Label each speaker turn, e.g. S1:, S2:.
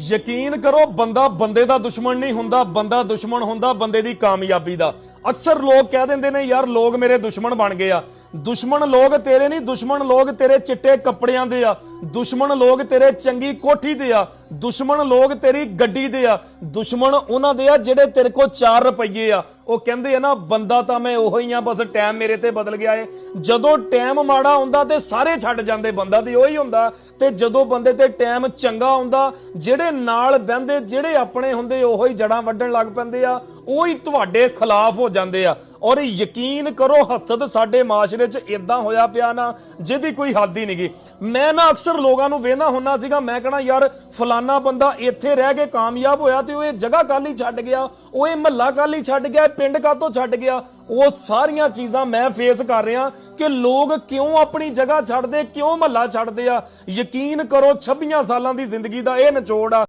S1: ਯਕੀਨ ਕਰੋ, ਬੰਦਾ ਬੰਦੇ ਦਾ ਦੁਸ਼ਮਣ ਨਹੀਂ ਹੁੰਦਾ, ਬੰਦਾ ਦੁਸ਼ਮਣ ਹੁੰਦਾ ਬੰਦੇ ਦੀ ਕਾਮਯਾਬੀ ਦਾ। ਅਕਸਰ ਲੋਕ ਕਹਿ ਦਿੰਦੇ ਨੇ, ਯਾਰ, ਲੋਕ ਮੇਰੇ ਦੁਸ਼ਮਣ ਬਣ ਗਏ ਆ। ਦੁਸ਼ਮਣ ਲੋਕ ਤੇਰੇ ਨਹੀਂ, ਦੁਸ਼ਮਣ ਲੋਕ ਤੇਰੇ ਚਿੱਟੇ ਕੱਪੜਿਆਂ ਦੇ ਆ। ਦੁਸ਼ਮਣ ਲੋਕ ਤੇਰੇ ਚੰਗੀ ਕੋਠੀ ਦੇ ਆ। ਦੁਸ਼ਮਣ ਲੋਕ ਤੇਰੀ ਗੱਡੀ ਦੇ ਆ। ਦੁਸ਼ਮਣ ਉਹਨਾਂ ਦੇ ਆ ਜਿਹੜੇ ਤੇਰੇ ਕੋਲ 4 ਰੁਪਏ ਆ। ਉਹ ਕਹਿੰਦੇ ਆ ਨਾ, ਬੰਦਾ ਤਾਂ ਮੈਂ ਉਹੋ ਹੀ ਆ, ਬਸ ਟਾਈਮ ਮੇਰੇ ਤੇ ਬਦਲ ਗਿਆ ਏ। ਜਦੋਂ ਟਾਈਮ ਮਾੜਾ ਹੁੰਦਾ ਤੇ ਸਾਰੇ ਛੱਡ ਜਾਂਦੇ, ਬੰਦਾ ਤੇ ਉਹੀ ਹੁੰਦਾ। ਤੇ ਜਦੋਂ ਬੰਦੇ ਤੇ ਟਾਈਮ ਚੰਗਾ ਹੁੰਦਾ, ਜਿਹੜੇ ਨਾਲ ਬਹਿੰਦੇ, ਜਿਹੜੇ ਆਪਣੇ ਹੁੰਦੇ, ਉਹੋ ਹੀ ਜੜਾਂ ਵੱਢਣ ਲੱਗ ਪੈਂਦੇ ਆ। ਉਹੀ ਤੁਹਾਡੇ ਖਿਲਾਫ ਹੋ ਜਾਂਦੇ ਆ। ਔਰ ਯਕੀਨ ਕਰੋ ਹਸਦ ਸਾਡੇ ਮਾਸ਼ਰੇ 'ਚ ਇਦਾਂ ਹੋਇਆ ਪਿਆ ਨਾ, ਜਿਹਦੀ ਕੋਈ ਹੱਦ ਹੀ ਨਹੀਂਗੀ ਮੈਂ ਨਾ ਅਕਸਰ ਲੋਕਾਂ ਨੂੰ ਵੇਖਣਾ ਹੁੰਦਾ ਸੀਗਾ, ਮੈਂ ਕਹਣਾ, ਯਾਰ, ਫਲਾਨਾ ਬੰਦਾ ਇੱਥੇ ਰਹਿ ਕੇ ਕਾਮਯਾਬ ਹੋਇਆ ਤੇ ਉਹ ਇਹ ਜਗ੍ਹਾ ਕੱਲ ਹੀ ਛੱਡ ਗਿਆ, ਉਹ ਇਹ ਮਹੱਲਾ ਕੱਲ ਹੀ ਛੱਡ ਗਿਆ, ਇਹ ਪਿੰਡ ਕਾਤੋਂ ਛੱਡ ਗਿਆ? ਉਹ ਸਾਰੀਆਂ ਚੀਜ਼ਾਂ ਮੈਂ ਫੇਸ ਕਰ ਰਿਹਾ ਕਿ ਲੋਕ ਕਿਉਂ ਆਪਣੀ ਜਗ੍ਹਾ ਛੱਡਦੇ, ਕਿਉਂ ਮਹੱਲਾ ਛੱਡਦੇ ਆ? ਯਕੀਨ ਕਰੋ 26 ਸਾਲਾਂ ਦੀ ਜ਼ਿੰਦਗੀ ਦਾ ਇਹ ਨਿਚੋੜ ਆ।